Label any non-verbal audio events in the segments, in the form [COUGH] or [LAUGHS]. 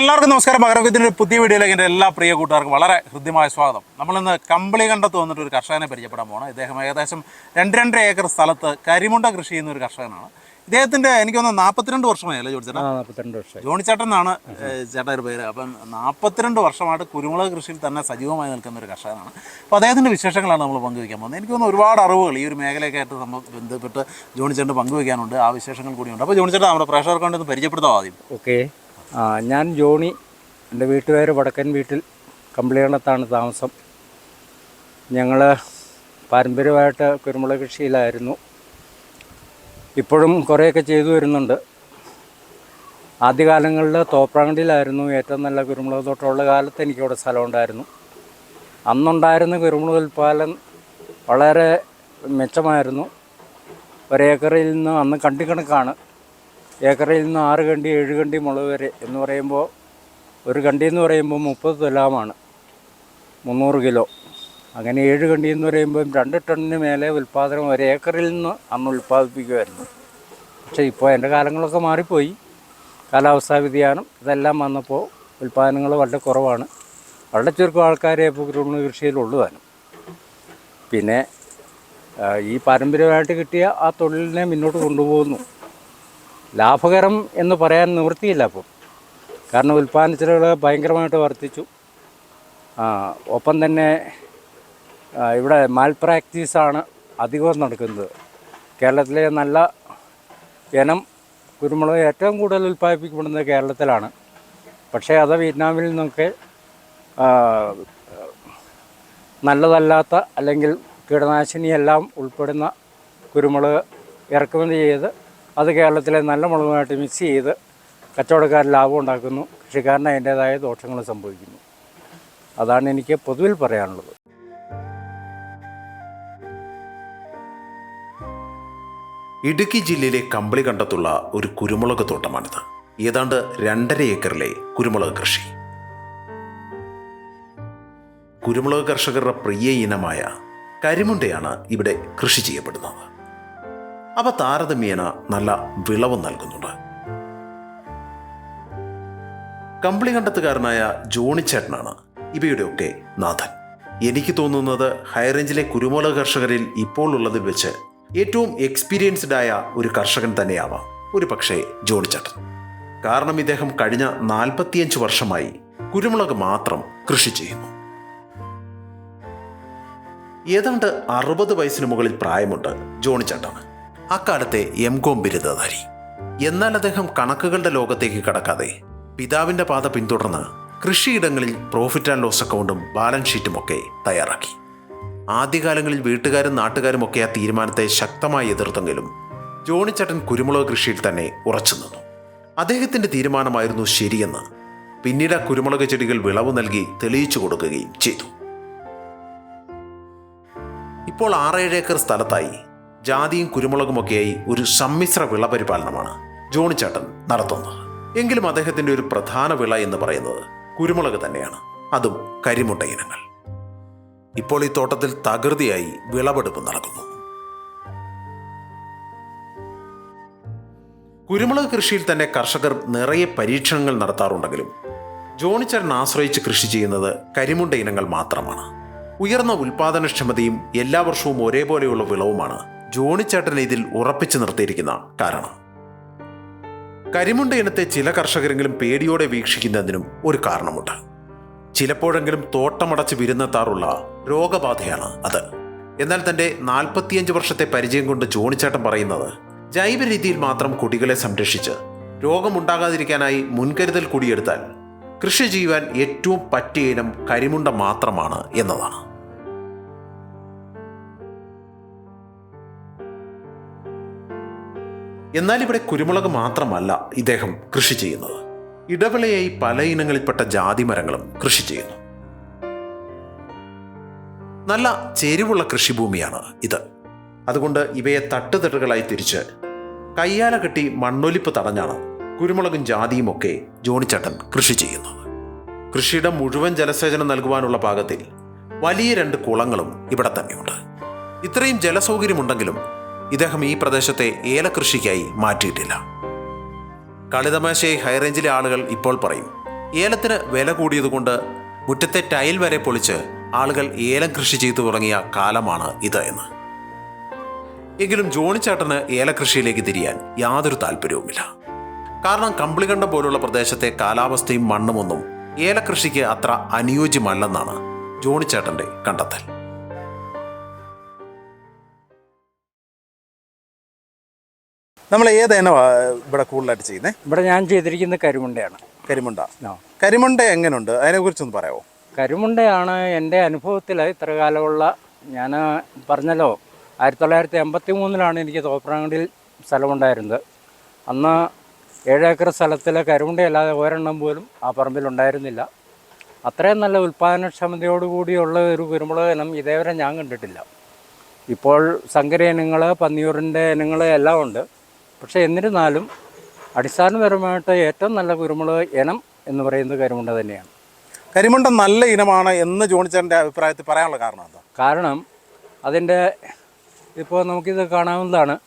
എല്ലാവർക്കും നമസ്കാരം. ഒരു പുതിയ വീഡിയോയിലേക്ക് എന്റെ എല്ലാ പ്രിയ കൂട്ടുകാർക്കും വളരെ ഹൃദ്യമായ സ്വാഗതം. നമ്മളിന്ന് കമ്പിളി കണ്ടത്ത് വന്നിട്ട് ഒരു കർഷകനെ പരിചയപ്പെടാൻ പോകണം ഇദ്ദേഹം ഏകദേശം രണ്ട് രണ്ടര ഏക്കർ സ്ഥലത്ത് കരിമുണ്ട കൃഷി ചെയ്യുന്ന ഒരു കർഷകനാണ്. ഇദ്ദേഹത്തിന്റെ എനിക്ക് തോന്നുന്നു നാൽപ്പത്തിരണ്ട് വർഷമായി അല്ലേ ജോണിച്ചേട്ടാ നാൽപ്പത്തിരണ്ട് വർഷം ജോണിച്ചേട്ടൻ എന്നാണ് ചേട്ടന്റെ പേര്. അപ്പം നാൽപ്പത്തിരണ്ട് വർഷമായിട്ട് കുരുമുളക് കൃഷിയിൽ തന്നെ സജീവമായി നിൽക്കുന്ന ഒരു കർഷകനാണ്. അപ്പോൾ അദ്ദേഹത്തിന്റെ വിശേഷങ്ങളാണ് നമ്മൾ പങ്കുവയ്ക്കാൻ പോകുന്നത്. എനിക്ക് തോന്നുന്നു ഒരുപാട് അറിവുകൾ ഈ ഒരു മേഖലയൊക്കെ ആയിട്ട് സംബ ബന്ധപ്പെട്ട് ജോണിച്ചേട്ടൻ പങ്കുവയ്ക്കാനുണ്ട്. ആ വിശേഷങ്ങൾ കൂടിയുണ്ട്. അപ്പോൾ ജോണിച്ചേട്ടൻ നമ്മുടെ പ്രേക്ഷകർക്ക് വേണ്ടി ഒന്ന് പരിചയപ്പെടുത്താം ആദ്യം. ഓക്കെ. ഞാൻ ജോണി എന്റെ വീട്ടുപേര് വടക്കൻ വീട്ടിൽ കമ്പിളികണത്താണ് താമസം. ഞങ്ങൾ പാരമ്പര്യമായിട്ട് കുരുമുളക് കൃഷിയിലായിരുന്നു. ഇപ്പോഴും കുറേയൊക്കെ ചെയ്തു വരുന്നുണ്ട്. ആദ്യകാലങ്ങളിൽ തോപ്രാങ്കണ്ടിയിലായിരുന്നു ഏറ്റവും നല്ല കുരുമുളക് തോട്ടമുള്ള കാലത്ത് എനിക്കവിടെ സ്ഥലമുണ്ടായിരുന്നു. അന്നുണ്ടായിരുന്ന കുരുമുളക് ഉൽപ്പാദനം വളരെ മെച്ചമായിരുന്നു. ഒരേക്കറിൽ നിന്ന് അന്ന് കണ്ടിക്കണക്കാണ്. ഏക്കറിൽ നിന്ന് ആറ് കണ്ടി ഏഴ് കണ്ടി മുളക് വരെ എന്ന് പറയുമ്പോൾ ഒരു കണ്ടി എന്ന് പറയുമ്പോൾ മുപ്പത് തുലാമാണ്. മുന്നൂറ് കിലോ. അങ്ങനെ ഏഴ് കണ്ടി എന്ന് പറയുമ്പോൾ രണ്ട് ടണ്ണിന് മേലെ ഉൽപ്പാദനം ഒരു ഏക്കറിൽ നിന്ന് അന്ന് ഉൽപ്പാദിപ്പിക്കുമായിരുന്നു. പക്ഷേ ഇപ്പോൾ എന്റെ കാലങ്ങളൊക്കെ മാറിപ്പോയി. കാലാവസ്ഥാ വ്യതിയാനം ഇതെല്ലാം വന്നപ്പോൾ ഉൽപ്പാദനങ്ങൾ വളരെ കുറവാണ്. വളരെ ചുരുക്കം ആൾക്കാരെ ഇപ്പോൾ കൃഷി കൃഷിയിലുള്ളതാനും പിന്നെ ഈ പാരമ്പര്യമായിട്ട് കിട്ടിയ ആ തൊഴിലിനെ മുന്നോട്ട് കൊണ്ടുപോകുന്നു. ലാഭകരം എന്ന് പറയാൻ നിവൃത്തിയില്ല അപ്പോൾ കാരണം ഉൽപ്പാദന ചെലവുകൾ ഭയങ്കരമായിട്ട് വർദ്ധിച്ചു. ഒപ്പം തന്നെ ഇവിടെ മാൽ പ്രാക്ടീസാണ് അധികവും നടക്കുന്നത്. കേരളത്തിലെ നല്ല ഇനം കുരുമുളക് ഏറ്റവും കൂടുതൽ ഉൽപ്പാദിപ്പിക്കപ്പെടുന്നത് കേരളത്തിലാണ്. പക്ഷേ അത് വിയറ്റ്നാമിൽ നിന്നൊക്കെ നല്ലതല്ലാത്ത അല്ലെങ്കിൽ കീടനാശിനിയെല്ലാം ഉൾപ്പെടുന്ന കുരുമുളക് ഇറക്കുമതി ചെയ്ത് അത് കേരളത്തിലെ നല്ല മുളകുമായിട്ട് മിക്സ് ചെയ്ത് കച്ചവടക്കാർ ലാഭം ഉണ്ടാക്കുന്നു. കൃഷിക്കാരന് അതിന്റേതായ ദോഷങ്ങൾ സംഭവിക്കുന്നു. അതാണ് എനിക്ക് പൊതുവിൽ പറയാനുള്ളത്. ഇടുക്കി ജില്ലയിലെ കമ്പിളി കണ്ടത്തുള്ള ഒരു കുരുമുളക് തോട്ടമാണിത്. ഏതാണ്ട് രണ്ടര ഏക്കറിലെ കുരുമുളക് കൃഷി. കുരുമുളക് കർഷകരുടെ പ്രിയ ഇനമായ കരിമുണ്ടയാണ് ഇവിടെ കൃഷി ചെയ്യപ്പെടുന്നത്. അവ താരതമ്യേന നല്ല വിളവ് നൽകുന്നുണ്ട്. കമ്പിളികണ്ടത്തുകാരനായ ജോണിച്ചേട്ടനാണ് ഇവയുടെയൊക്കെ നാഥൻ. എനിക്ക് തോന്നുന്നത് ഹൈറേഞ്ചിലെ കുരുമുളക് കർഷകരിൽ ഇപ്പോൾ ഉള്ളതിൽ വെച്ച് ഏറ്റവും എക്സ്പീരിയൻസ്ഡ് ആയ ഒരു കർഷകൻ തന്നെയാവാം ഒരു പക്ഷേ ജോണിച്ചേട്ടൻ കാരണം ഇദ്ദേഹം കഴിഞ്ഞ നാൽപ്പത്തിയഞ്ച് വർഷമായി കുരുമുളക് മാത്രം കൃഷി ചെയ്യുന്നു. ഏതാണ്ട് അറുപത് വയസ്സിന് മുകളിൽ പ്രായമുണ്ട് ജോണിച്ചേട്ടന് അക്കാലത്തെ എം കോം ബിരുദധാരി എന്നാൽ അദ്ദേഹം കണക്കുകളുടെ ലോകത്തേക്ക് കടക്കാതെ പിതാവിന്റെ പാത പിന്തുടർന്ന് കൃഷിയിടങ്ങളിൽ പ്രോഫിറ്റ് ആൻഡ് ലോസ് അക്കൗണ്ടും ബാലൻസ് ഷീറ്റും ഒക്കെ തയ്യാറാക്കി. ആദ്യകാലങ്ങളിൽ വീട്ടുകാരും നാട്ടുകാരും ഒക്കെ ആ തീരുമാനത്തെ ശക്തമായി എതിർത്തെങ്കിലും ജോണിച്ചേട്ടൻ കുരുമുളക് കൃഷിയിൽ തന്നെ ഉറച്ചു നിന്നു. അദ്ദേഹത്തിന്റെ തീരുമാനമായിരുന്നു ശരിയെന്ന് പിന്നീട് ആ കുരുമുളക് ചെടികൾ വിളവ് നൽകി തെളിയിച്ചു കൊടുക്കുകയും ചെയ്തു. ഇപ്പോൾ ആറേഴ് ഏക്കർ സ്ഥലത്തായി ജാതിയും കുരുമുളകുമൊക്കെയായി ഒരു സമ്മിശ്ര വിള പരിപാലനമാണ് ജോണിച്ചേട്ടൻ നടത്തുന്നത്. എങ്കിലും അദ്ദേഹത്തിന്റെ ഒരു പ്രധാന വിള എന്ന് പറയുന്നത് കുരുമുളക് തന്നെയാണ്. അതും കരിമുട്ട ഇനങ്ങൾ. ഇപ്പോൾ ഈ തോട്ടത്തിൽ തകൃതിയായി വിളവെടുപ്പ് നടക്കുന്നു. കുരുമുളക് കൃഷിയിൽ തന്നെ കർഷകർ നിറയെ പരീക്ഷണങ്ങൾ നടത്താറുണ്ടെങ്കിലും ജോണിച്ചേട്ടൻ ആശ്രയിച്ച് കൃഷി ചെയ്യുന്നത് കരിമുണ്ട ഇനങ്ങൾ മാത്രമാണ്. ഉയർന്ന ഉൽപാദനക്ഷമതയും എല്ലാ വർഷവും ഒരേപോലെയുള്ള വിളവുമാണ് ജോണിച്ചേട്ടനെ ഇതിൽ ഉറപ്പിച്ചു നിർത്തിയിരിക്കുന്ന കാരണം. കരിമുണ്ട ഇനത്തെ ചില കർഷകരെങ്കിലും പേടിയോടെ വീക്ഷിക്കുന്നതിനും ഒരു കാരണമുണ്ട്. ചിലപ്പോഴെങ്കിലും തോട്ടമടച്ച് വിരുന്നെത്താറുള്ള രോഗബാധയാണ് അത്. എന്നാൽ തന്റെ നാൽപ്പത്തിയഞ്ച് വർഷത്തെ പരിചയം കൊണ്ട് ജോണിച്ചേട്ടൻ പറയുന്നത് ജൈവ രീതിയിൽ മാത്രം കുടികളെ സംരക്ഷിച്ച് രോഗമുണ്ടാകാതിരിക്കാനായി മുൻകരുതൽ കൂടിയെടുത്താൽ കൃഷി ചെയ്യുവാൻ ഏറ്റവും പറ്റിയ ഇനം കരിമുണ്ട മാത്രമാണ് എന്നതാണ്. എന്നാൽ ഇവിടെ കുരുമുളക് മാത്രമല്ല ഇദ്ദേഹം കൃഷി ചെയ്യുന്നത്. ഇടവിളയായി പല ഇനങ്ങളിൽപ്പെട്ട ജാതി മരങ്ങളും കൃഷി ചെയ്യുന്നു. നല്ല ചേരുവുള്ള കൃഷിഭൂമിയാണ് ഇത്. അതുകൊണ്ട് ഇവയെ തട്ടുതട്ടുകളായി തിരിച്ച് കയ്യാല കെട്ടി മണ്ണൊലിപ്പ് തടഞ്ഞാണ് കുരുമുളകും ജാതിയും ഒക്കെ ജോണിച്ചട്ടൻ കൃഷി ചെയ്യുന്നത്. കൃഷിയുടെ മുഴുവൻ ജലസേചനം നൽകുവാനുള്ള പാകത്തിൽ വലിയ രണ്ട് കുളങ്ങളും ഇവിടെ തന്നെയുണ്ട്. ഇത്രയും ജലസൗകര്യമുണ്ടെങ്കിലും ഇദ്ദേഹം ഈ പ്രദേശത്തെ ഏലകൃഷിക്കായി മാറ്റിയിട്ടില്ല. കളിതമാശയെ ഹൈറേഞ്ചിലെ ആളുകൾ ഇപ്പോൾ പറയും ഏലത്തിന് വില കൂടിയതുകൊണ്ട് മുറ്റത്തെ ടൈൽ വരെ പൊളിച്ച് ആളുകൾ ഏലം കൃഷി ചെയ്തു തുടങ്ങിയ കാലമാണ് ഇത് എന്ന്. എങ്കിലും ജോണിച്ചേട്ടന് ഏലകൃഷിയിലേക്ക് തിരിയാൻ യാതൊരു താല്പര്യവുമില്ല. കാരണം കമ്പിളികണ്ഠം പോലുള്ള പ്രദേശത്തെ കാലാവസ്ഥയും മണ്ണുമൊന്നും ഏലകൃഷിക്ക് അത്ര അനുയോജ്യമല്ലെന്നാണ് ജോണിച്ചേട്ടന്റെ കണ്ടെത്തൽ. നമ്മൾ ഏത് ഇനമാണ് ഇവിടെ കൂടുതലായിട്ട് ചെയ്യുന്നത് ഇവിടെ ഞാൻ ചെയ്തിരിക്കുന്നത് കരിമുണ്ടയാണ്. കരിമുണ്ട. കരിമുണ്ട എങ്ങനെയുണ്ട് അതിനെക്കുറിച്ചൊന്ന് പറയാമോ കരിമുണ്ടയാണ് എന്റെ അനുഭവത്തിൽ ഇത്ര കാലമുള്ള ഞാൻ പറഞ്ഞല്ലോ ആയിരത്തി തൊള്ളായിരത്തി എൺപത്തി മൂന്നിലാണ് എനിക്ക് തോപ്രാങ്കടിയിൽ സ്ഥലമുണ്ടായിരുന്നത്. അന്ന് ഏഴേക്കർ സ്ഥലത്തിൽ കരിമുണ്ടയല്ലാതെ ഒരെണ്ണം പോലും ആ പറമ്പിലുണ്ടായിരുന്നില്ല അത്രയും നല്ല ഉൽപ്പാദനക്ഷമതയോടുകൂടിയുള്ള ഒരു കുരുമുളക് ഇനം ഇതേവരെ ഞാൻ കണ്ടിട്ടില്ല. ഇപ്പോൾ സങ്കര ഇനങ്ങൾ പന്നിയൂറിന്റെ ഇനങ്ങൾ എല്ലാം ഉണ്ട്. പക്ഷേ എന്നിരുന്നാലും അടിസ്ഥാനപരമായിട്ട് ഏറ്റവും നല്ല കുരുമുളക് ഇനം എന്ന് പറയുന്നത് കരിമുണ്ട തന്നെയാണ്. കരിമുണ്ട നല്ല ഇനമാണ് എന്ന് ജോണിച്ചേട്ടന്റെ അഭിപ്രായത്തിൽ പറയാനുള്ള കാരണം എന്താ? കാരണം അതിന്റെ ഇപ്പോൾ നമുക്കിത് കാണാവുന്നതാണ്.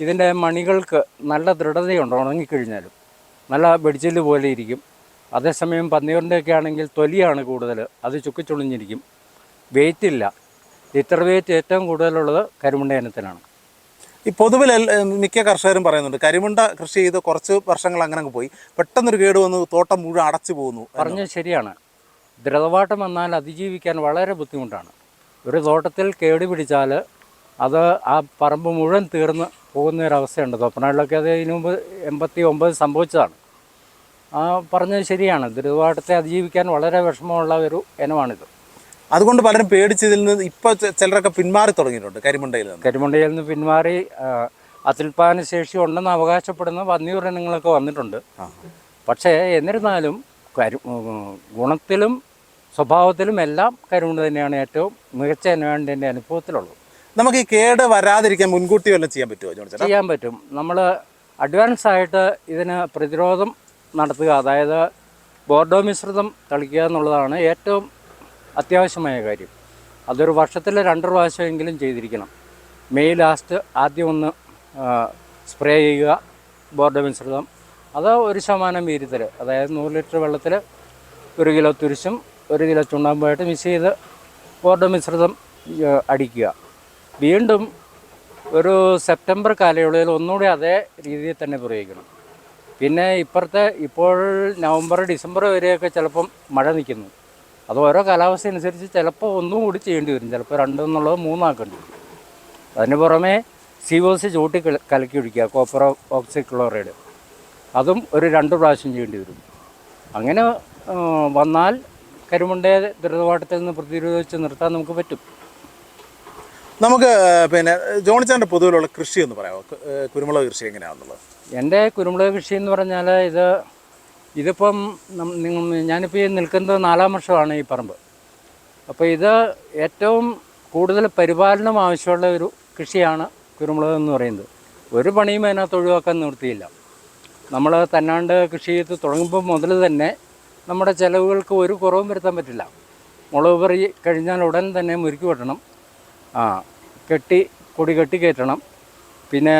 ഇതിന്റെ മണികൾക്ക് നല്ല ദൃഢതയുണ്ട് ഉണങ്ങിക്കഴിഞ്ഞാലും. നല്ല വെടിച്ചിൽ പോലെ ഇരിക്കും. അതേസമയം പന്നിയൂറിന്റെയൊക്കെ ആണെങ്കിൽ തൊലിയാണ് കൂടുതൽ. അത് ചുക്കിച്ചുളിഞ്ഞിരിക്കും. വെയിറ്റ് ഇല്ല ലിറ്റർ വെയിറ്റ് ഏറ്റവും കൂടുതലുള്ളത് കരിമുണ്ട ഇനത്തിനാണ് ഈ പൊതുവിൽ മിക്ക കർഷകരും പറയുന്നുണ്ട് കരിമുണ്ട കൃഷി ചെയ്ത് കുറച്ച് വർഷങ്ങൾ അങ്ങനെ അങ്ങ് പോയി. പെട്ടെന്നൊരു കേട് വന്ന് തോട്ടം മുഴുവൻ അടച്ചു പോകുന്നു പറഞ്ഞത് ശരിയാണ്. ദ്രവവാട്ടം വന്നാൽ അതിജീവിക്കാൻ വളരെ ബുദ്ധിമുട്ടാണ്. ഒരു തോട്ടത്തിൽ കേട് പിടിച്ചാൽ അത് ആ പറമ്പ് മുഴുവൻ തീർന്ന് പോകുന്ന ഒരവസ്ഥയുണ്ട് തോപ്പനാട്ടിലൊക്കെ അത് ഇതിനു മുമ്പ് എൺപത്തി ഒമ്പത് സംഭവിച്ചതാണ്. ആ പറഞ്ഞത് ശരിയാണ്. ദ്രുതവാട്ടത്തെ അതിജീവിക്കാൻ വളരെ വിഷമമുള്ള ഒരു ഇനമാണിത്. അതുകൊണ്ട് പലരും പേടിച്ചതിൽ നിന്ന് ഇപ്പോൾ ചിലരൊക്കെ പിന്മാറി തുടങ്ങിയിട്ടുണ്ട് കരിമുണ്ടയിൽ നിന്ന്. കരിമുണ്ടയിൽ നിന്ന് പിന്മാറി അതിൽപാന അത്യുൽപാദന ശേഷി ഉണ്ടെന്ന് അവകാശപ്പെടുന്ന പന്നിയൂർ ഇനങ്ങളൊക്കെ വന്നിട്ടുണ്ട് പക്ഷേ എന്നിരുന്നാലും കരു ഗുണത്തിലും സ്വഭാവത്തിലും എല്ലാം കരിമുണ്ട തന്നെയാണ് ഏറ്റവും മികച്ച ഇനമാണ് എന്റെ അനുഭവത്തിലുള്ളത്. നമുക്ക് ഈ കേട് വരാതിരിക്കാൻ മുൻകൂട്ടി വല്ലതും ചെയ്യാൻ പറ്റുമോ ചെയ്യാൻ പറ്റും. നമ്മൾ അഡ്വാൻസ് ആയിട്ട് ഇതിന് പ്രതിരോധം നടത്തുക അതായത് ബോർഡോ മിശ്രിതം തളിക്കുക എന്നുള്ളതാണ് ഏറ്റവും അത്യാവശ്യമായ കാര്യം. അതൊരു വർഷത്തിൽ രണ്ട് പ്രാവശ്യമെങ്കിലും ചെയ്തിരിക്കണം. മെയ് ലാസ്റ്റ് ആദ്യം ഒന്ന് സ്പ്രേ ചെയ്യുക ബോർഡ് മിശ്രിതം. അത് ഒരു ശതമാനം വീര്യത്തിൽ അതായത് നൂറ് ലിറ്റർ വെള്ളത്തിൽ ഒരു കിലോ തുരിശും ഒരു കിലോ ചുണ്ണാമ്പുമായിട്ട് മിക്സ് ചെയ്ത് ബോർഡ് മിശ്രിതം അടിക്കുക. വീണ്ടും ഒരു സെപ്റ്റംബർ കാലയളവിൽ ഒന്നുകൂടി അതേ രീതിയിൽ തന്നെ പ്രയോഗിക്കണം. പിന്നെ ഇപ്പുറത്തെ ഇപ്പോൾ നവംബർ ഡിസംബർ വരെയൊക്കെ ചിലപ്പം മഴ നിൽക്കുന്നു. അത് ഓരോ കാലാവസ്ഥ അനുസരിച്ച് ചിലപ്പോൾ ഒന്നും കൂടി ചെയ്യേണ്ടി വരും. ചിലപ്പോൾ രണ്ടെന്നുള്ളത് മൂന്നാക്കേണ്ടി വരും. അതിന് പുറമെ സി ഒ സി ചൂട്ടി കലക്കി ഒഴിക്കുക കോപ്പർ ഓക്സിക്ലോറൈഡ് അതും ഒരു രണ്ട് പ്രാവശ്യം ചെയ്യേണ്ടി വരും. അങ്ങനെ വന്നാൽ കരിമുണ്ടയെ ദുരിതവാട്ടത്തിൽ നിന്ന് പ്രതിരോധിച്ച് നിർത്താൻ നമുക്ക് പറ്റും. നമുക്ക് പിന്നെ ജോണിച്ചാന്റെ പൊതുവിലുള്ള കൃഷി എന്ന് പറയാമോ? കുരുമുളക് കൃഷി എങ്ങനെയാണെന്നുള്ളത്? എന്റെ കുരുമുളക് കൃഷി എന്ന് പറഞ്ഞാൽ ഇത് ഇതിപ്പം ഞാനിപ്പോൾ ഈ നിൽക്കുന്നത് നാലാം വർഷമാണ് ഈ പറമ്പ്. അപ്പോൾ ഇത് ഏറ്റവും കൂടുതൽ പരിപാലനം ആവശ്യമുള്ള ഒരു കൃഷിയാണ് കുരുമുളക് എന്ന് പറയുന്നത്. ഒരു പണിയും അതിനകത്ത് ഒഴിവാക്കാൻ നിവൃത്തിയില്ല. നമ്മൾ തന്നാണ്ട് കൃഷി ചെയ്ത് തുടങ്ങുമ്പോൾ മുതൽ തന്നെ നമ്മുടെ ചിലവുകൾക്ക് ഒരു കുറവും വരുത്താൻ പറ്റില്ല. മുളക് പറി കഴിഞ്ഞാൽ ഉടൻ തന്നെ മുരുക്കി വെട്ടണം. ആ കെട്ടി കൊടി കെട്ടി കയറ്റണം. പിന്നെ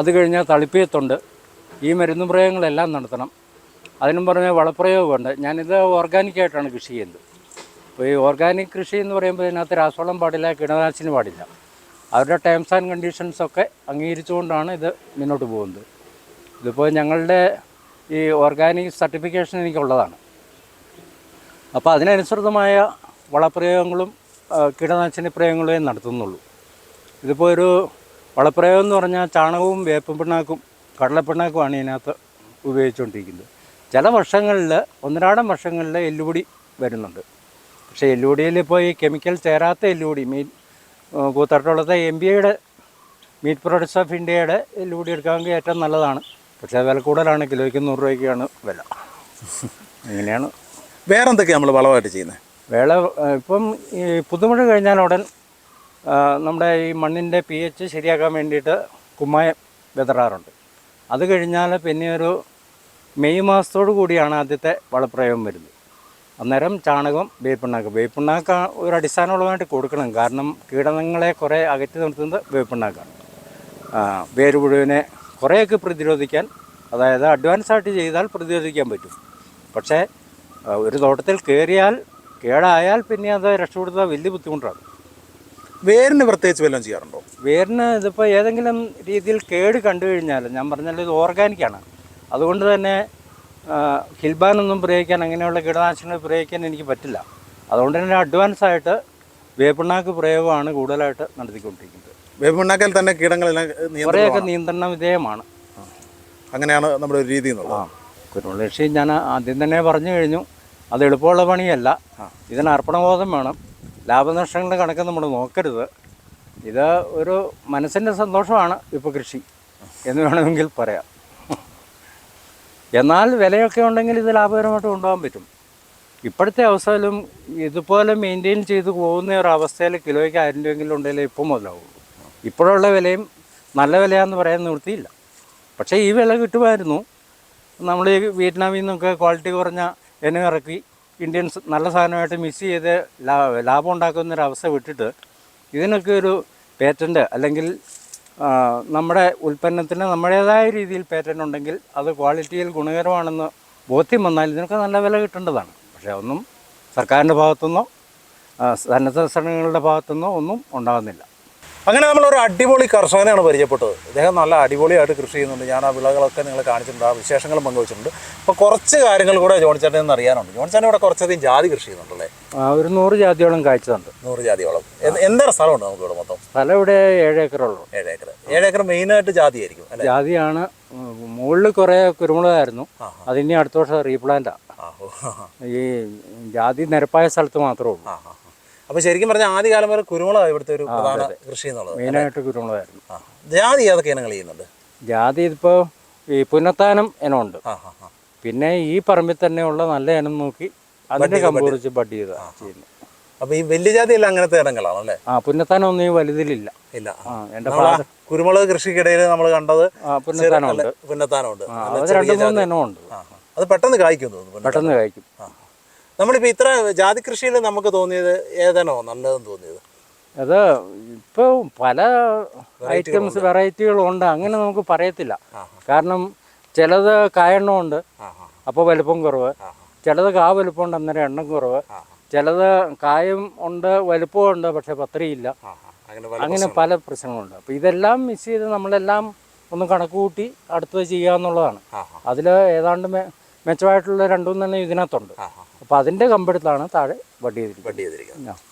അത് കഴിഞ്ഞാൽ തളിപ്പിയത്തുണ്ട് ഈ മരുന്ന് പ്രയോഗങ്ങളെല്ലാം നടത്തണം. അതിനും പുറമെ വളപ്രയോഗമുണ്ട്. ഞാനിത് ഓർഗാനിക്കായിട്ടാണ് കൃഷി ചെയ്യുന്നത്. അപ്പോൾ ഈ ഓർഗാനിക് കൃഷി എന്ന് പറയുമ്പോൾ ഇതിനകത്ത് രാസവളം പാടില്ല കീടനാശിനി പാടില്ല. അവരുടെ ടേംസ് ആൻഡ് കണ്ടീഷൻസൊക്കെ അംഗീകരിച്ചുകൊണ്ടാണ് ഇത് മുന്നോട്ട് പോകുന്നത്. ഇതിപ്പോൾ ഞങ്ങളുടെ ഈ ഓർഗാനിക് സർട്ടിഫിക്കേഷൻ എനിക്കുള്ളതാണ്. അപ്പോൾ അതിനനുസൃതമായ വളപ്രയോഗങ്ങളും കീടനാശിനി പ്രയോഗങ്ങളേ നടത്തുന്നുള്ളൂ. ഇതിപ്പോൾ ഒരു വളപ്രയോഗം എന്ന് പറഞ്ഞാൽ ചാണകവും വേപ്പ് പിണ്ണാക്കും കടലപ്പിണ്ണാക്കുമാണ് ഇതിനകത്ത് ഉപയോഗിച്ചുകൊണ്ടിരിക്കുന്നത്. ചില വർഷങ്ങളിൽ ഒന്നരാടം വർഷങ്ങളിൽ എല്ലുപൊടി വരുന്നുണ്ട്. പക്ഷേ എല്ലുപൊടിയിൽ ഇപ്പോൾ ഈ കെമിക്കൽ ചേരാത്ത എല്ലുപൊടി മീൻ കൂത്തട്ടോളത്തെ എം ബി ഐയുടെ മീറ്റ് പ്രൊഡക്ട്സ് ഓഫ് ഇന്ത്യയുടെ എല്ലുപൊടി എടുക്കാമെങ്കിൽ ഏറ്റവും നല്ലതാണ്. പക്ഷേ വില കൂടുതലാണ് കിലോയ്ക്ക് നൂറ് രൂപയ്ക്കാണ് വില. ഇങ്ങനെയാണ്. വേറെ എന്തൊക്കെയാണ് നമ്മൾ വളമായിട്ട് ചെയ്യുന്നത് വേള ഇപ്പം ഈ പുതുമഴ കഴിഞ്ഞാൽ ഉടൻ നമ്മുടെ ഈ മണ്ണിന്റെ പി എച്ച് ശരിയാക്കാൻ വേണ്ടിയിട്ട് കുമ്മായം വിതറാറുണ്ട്. അത് കഴിഞ്ഞാൽ പിന്നെ ഒരു മെയ് മാസത്തോടു കൂടിയാണ് ആദ്യത്തെ വളപ്രയോഗം വരുന്നത്. അന്നേരം ചാണകം വേപ്പിണ്ണാക്ക്. വേപ്പിണ്ണാക്ക് ഒരു അടിസ്ഥാനമുള്ളതായിട്ട് കൊടുക്കണം. കാരണം കീടങ്ങളെ കുറേ അകറ്റി നിർത്തുന്നത് വേപ്പിണ്ണാക്കാണ്. വേരുപുഴുവിനെ കുറേയൊക്കെ പ്രതിരോധിക്കാൻ അതായത് അഡ്വാൻസ് ആയിട്ട് ചെയ്താൽ പ്രതിരോധിക്കാൻ പറ്റും. പക്ഷേ ഒരു തോട്ടത്തിൽ കയറിയാൽ കേടായാൽ പിന്നെ അത് രക്ഷപ്പെടുത്താൻ വലിയ ബുദ്ധിമുട്ടാണ്. വേരിന് പ്രത്യേകിച്ച് വല്ലതും ചെയ്യാറുണ്ടോ? വേരിന് ഇതിപ്പോൾ ഏതെങ്കിലും രീതിയിൽ കേട് കണ്ടു കഴിഞ്ഞാൽ ഞാൻ പറഞ്ഞാൽ ഇത് ഓർഗാനിക്കാണ് അതുകൊണ്ട് തന്നെ ഹിൽബാനൊന്നും പ്രയോഗിക്കാൻ അങ്ങനെയുള്ള കീടനാശിനികൾ പ്രയോഗിക്കാൻ എനിക്ക് പറ്റില്ല. അതുകൊണ്ട് തന്നെ അഡ്വാൻസ് ആയിട്ട് വേപ്പിണ്ണാക്ക് പ്രയോഗമാണ് കൂടുതലായിട്ട് നടത്തിക്കൊണ്ടിരിക്കുന്നത്. വേപ്പിണ്ണാക്കിൽ തന്നെ കീടങ്ങളെല്ലാം കുറേയൊക്കെ നിയന്ത്രണ വിധേയമാണ് അങ്ങനെയാണ് നമ്മുടെ ഒരു രീതി എന്നുള്ളത്. കുരുമുളക് കൃഷി ഞാൻ ആദ്യം തന്നെ പറഞ്ഞു കഴിഞ്ഞു. അത് എളുപ്പമുള്ള പണിയല്ല. ഇതിന് അർപ്പണബോധം വേണം. ലാഭനഷ്ടങ്ങളുടെ കണക്ക് നമ്മൾ നോക്കരുത്. ഇത് ഒരു മനസ്സിന്റെ സന്തോഷമാണ് ഇപ്പോൾ കൃഷി എന്ന് വേണമെങ്കിൽ പറയാം. എന്നാൽ വിലയൊക്കെ ഉണ്ടെങ്കിൽ ഇത് ലാഭകരമായിട്ട് കൊണ്ടുപോകാൻ പറ്റും. ഇപ്പോഴത്തെ അവസ്ഥയിലും ഇതുപോലെ മെയിന്റെയിൻ ചെയ്ത് പോകുന്ന ഒരു അവസ്ഥയിൽ കിലോയ്ക്ക് ആയിരം രൂപയെങ്കിലും ഉണ്ടെങ്കിൽ ഇപ്പം മുതലാവുള്ളൂ ഇപ്പോഴുള്ള വിലയും നല്ല വിലയാന്ന് പറയാൻ നിവൃത്തിയില്ല. പക്ഷേ ഈ വില കിട്ടുമായിരുന്നു. നമ്മൾ ഈ വിയറ്റ്നാമിൽ നിന്നൊക്കെ ക്വാളിറ്റി കുറഞ്ഞ എന്നെ ഇറക്കി ഇന്ത്യൻസ് നല്ല സാധനമായിട്ട് മിസ് ചെയ്ത് ലാഭം ഉണ്ടാക്കുന്ന ഒരു അവസ്ഥ വിട്ടിട്ട് ഇതിനൊക്കെ ഒരു പേറ്റന്റ് അല്ലെങ്കിൽ നമ്മുടെ ഉൽപ്പന്നത്തിന് നമ്മുടേതായ രീതിയിൽ പേറ്റന്റ് ഉണ്ടെങ്കിൽ അത് ക്വാളിറ്റിയിൽ ഗുണകരമാണെന്ന് ബോധ്യം വന്നാൽ ഇതിനൊക്കെ നല്ല വില കിട്ടേണ്ടതാണ്. പക്ഷേ ഒന്നും സർക്കാരിന്റെ ഭാഗത്തുനിന്നോ സന്നദ്ധ സംഘടനകളുടെ ഭാഗത്തുനിന്നോ ഒന്നും ഉണ്ടാകുന്നില്ല. അങ്ങനെ നമ്മളൊരു അടിപൊളി കർഷകനെയാണ് പരിചയപ്പെട്ടത്. അദ്ദേഹം നല്ല അടിപൊളിയായിട്ട് കൃഷി ചെയ്യുന്നുണ്ട്. ഞാൻ ആ വിളകളൊക്കെ നിങ്ങൾ കാണിച്ചിട്ടുണ്ട്. ആ വിശേഷങ്ങളും പങ്കുവച്ചിട്ടുണ്ട്. അപ്പോൾ കുറച്ച് കാര്യങ്ങൾ കൂടെ ജോണിച്ചേട്ടൻ നിന്ന് അറിയാനുണ്ട്. ജോണിച്ചേട്ടൻ ഇവിടെ കുറച്ചധികം ജാതി കൃഷി ചെയ്യുന്നുണ്ടല്ലേ? ആ, ഒരു നൂറ് ജാതിയോളം കാഴ്ചതുണ്ട് നൂറ് ജാതിയോളം. എന്തൊരു സ്ഥലമുണ്ട് നമുക്ക് ഇവിടെ മൊത്തം? സ്ഥലം ഇവിടെ ഏഴ് ഏക്കറുള്ളൂ ഏഴ് ഏക്കർ ഏഴ് ഏക്കർ മെയിനായിട്ട് ജാതിയായിരിക്കും ജാതിയാണ് മുകളിൽ കുറേ കുരുമുളകായിരുന്നു. അതിനി അടുത്ത വർഷം റീപ്ലാന്റാണ് ഈ ജാതി നിരപ്പായ സ്ഥലത്ത് മാത്രമേ ഉള്ളൂ. അപ്പോൾ ശരിക്കും പറഞ്ഞാൽ ആദ്യകാലം വരെ കുരുമുളക് ഇവിടുത്തെ ഒരു പ്രധാന കൃഷി എന്നുള്ളത് മെയിനായിട്ട് കുരുമുളകായിരുന്നു. ജാതി ഏതൊക്കെ ഇനങ്ങൾ ചെയ്യുന്നുണ്ട് ജാതി ഇതിപ്പോൾ ഈ പുനത്താനം ഇനമുണ്ട്. പിന്നെ ഈ പറമ്പിൽ തന്നെയുള്ള നല്ല ഇനം നോക്കി അതിന്റെ കമ്പോറിച്ച് ബഡ് ചെയ്ത അപ്പൊ ഈ വലിയ ജാതി എല്ലാം അങ്ങനത്തെ ഇനങ്ങളാണ് അല്ലേ? ആ പുന്നത്താനം ഒന്നും ഈ വലുതിലില്ല. ഇല്ല എന്റെ കുരുമുളക് കൃഷിക്കിടയിൽ നമ്മൾ കണ്ടത് പുന്നത്താനമുണ്ട് പുന്നത്താനമുണ്ട് അത് രണ്ട് മൂന്ന്. ഇനമുണ്ട്. അത് പെട്ടെന്ന് കായ്ക്കും പെട്ടെന്ന് കായ്ക്കും. നമ്മളിപ്പോൾ ഇത്ര ജാതി കൃഷിയിൽ നമുക്ക് തോന്നിയത് ഏതാണോ നല്ലതെന്ന് തോന്നിയത്? അത് ഇപ്പോൾ പല ഐറ്റംസ് വെറൈറ്റികളുണ്ട് അങ്ങനെ നമുക്ക് പറയത്തില്ല. കാരണം ചിലത് കായെണ്ണമുണ്ട്. അപ്പോൾ വലുപ്പം കുറവ്. ചിലത് കാ വലുപ്പമുണ്ട് അന്നേരം എണ്ണം കുറവ്. ചിലത് കായും ഉണ്ട് വലുപ്പവും ഉണ്ട് പക്ഷെ പത്രിയില്ല. അങ്ങനെ പല പ്രശ്നങ്ങളുണ്ട്. അപ്പോൾ ഇതെല്ലാം മിസ് ചെയ്ത് നമ്മളെല്ലാം ഒന്ന് കണക്ക് കൂട്ടി അടുത്തത് ചെയ്യുക എന്നുള്ളതാണ് ആ ആ അതിൽ ഏതാണ്ട് മെച്ചമായിട്ടുള്ള രണ്ടുമൂന്നെണ്ണം ഇതിനകത്തുണ്ട്. അപ്പോൾ അതിന്റെ കമ്പെടുത്താണ് താഴെ വട്ടി ചെയ്തിരിക്കുന്നത് ചെയ്തിരിക്കുന്നത്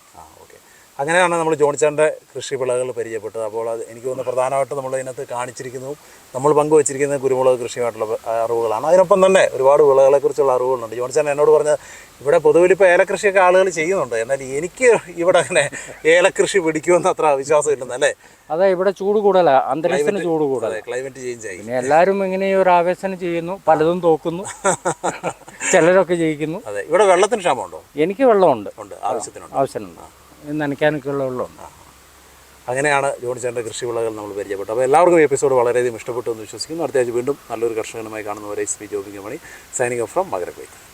അങ്ങനെയാണ് നമ്മൾ ജോണിച്ചാന്റെ കൃഷി വിളകൾ പരിചയപ്പെട്ടത്. അപ്പോൾ അത് എനിക്ക് തോന്നുന്നു പ്രധാനമായിട്ട് നമ്മൾ ഇതിനകത്ത് കാണിച്ചിരിക്കുന്നു. നമ്മൾ പങ്കുവച്ചിരിക്കുന്ന കുരുമുളക് കൃഷിയുമായിട്ടുള്ള അറിവുകളാണ്. അതിനൊപ്പം തന്നെ ഒരുപാട് വിളകളെക്കുറിച്ചുള്ള അറിവുകളുണ്ട്. ജോണിച്ചാൻ എന്നോട് പറഞ്ഞ ഇവിടെ പൊതുവിൽ ഇപ്പോൾ ഏലക്കൃഷിയൊക്കെ ആളുകൾ ചെയ്യുന്നുണ്ട്. എന്നാൽ എനിക്ക് ഇവിടെ അങ്ങനെ ഏലക്കൃഷി പിടിക്കുമെന്ന് അത്ര വിശ്വാസം ഇല്ലെന്ന് അല്ലേ? അതെ ഇവിടെ ചൂട് കൂടുതലാണ് അന്തരീക്ഷത്തിന് ചൂട് കൂടുതലാണ് ക്ലൈമറ്റ് ചേഞ്ച് ആയി. പിന്നെ എല്ലാവരും ഇങ്ങനെ ഒരു ആവേശനം ചെയ്യുന്നു. പലതും തോക്കുന്നു. [LAUGHS] ചിലരൊക്കെ ജയിക്കുന്നു. അതെ ഇവിടെ വെള്ളത്തിന് ക്ഷാമമുണ്ടോ? എനിക്ക് വെള്ളമുണ്ട്. ഉണ്ട്. ആവശ്യത്തിനുണ്ട്. ആവശ്യമുണ്ട് നനയ്ക്കാനൊക്കെ ഉള്ള വെള്ളമുണ്ട്. അങ്ങനെയാണ് ജോണിച്ചാന്റെ കൃഷി വിളകൾ നമ്മൾ പരിചയപ്പെട്ടത്. അപ്പോൾ എല്ലാവർക്കും എപ്പിസോഡ് വളരെയധികം ഇഷ്ടപ്പെട്ടു എന്ന് വിശ്വസിക്കുന്നു. അടുത്ത ആഴ്ച വീണ്ടും നല്ലൊരു കർഷകനുമായി കാണുന്നവരെ Shri Jobin Mani. Signing off from മകരക്കോയി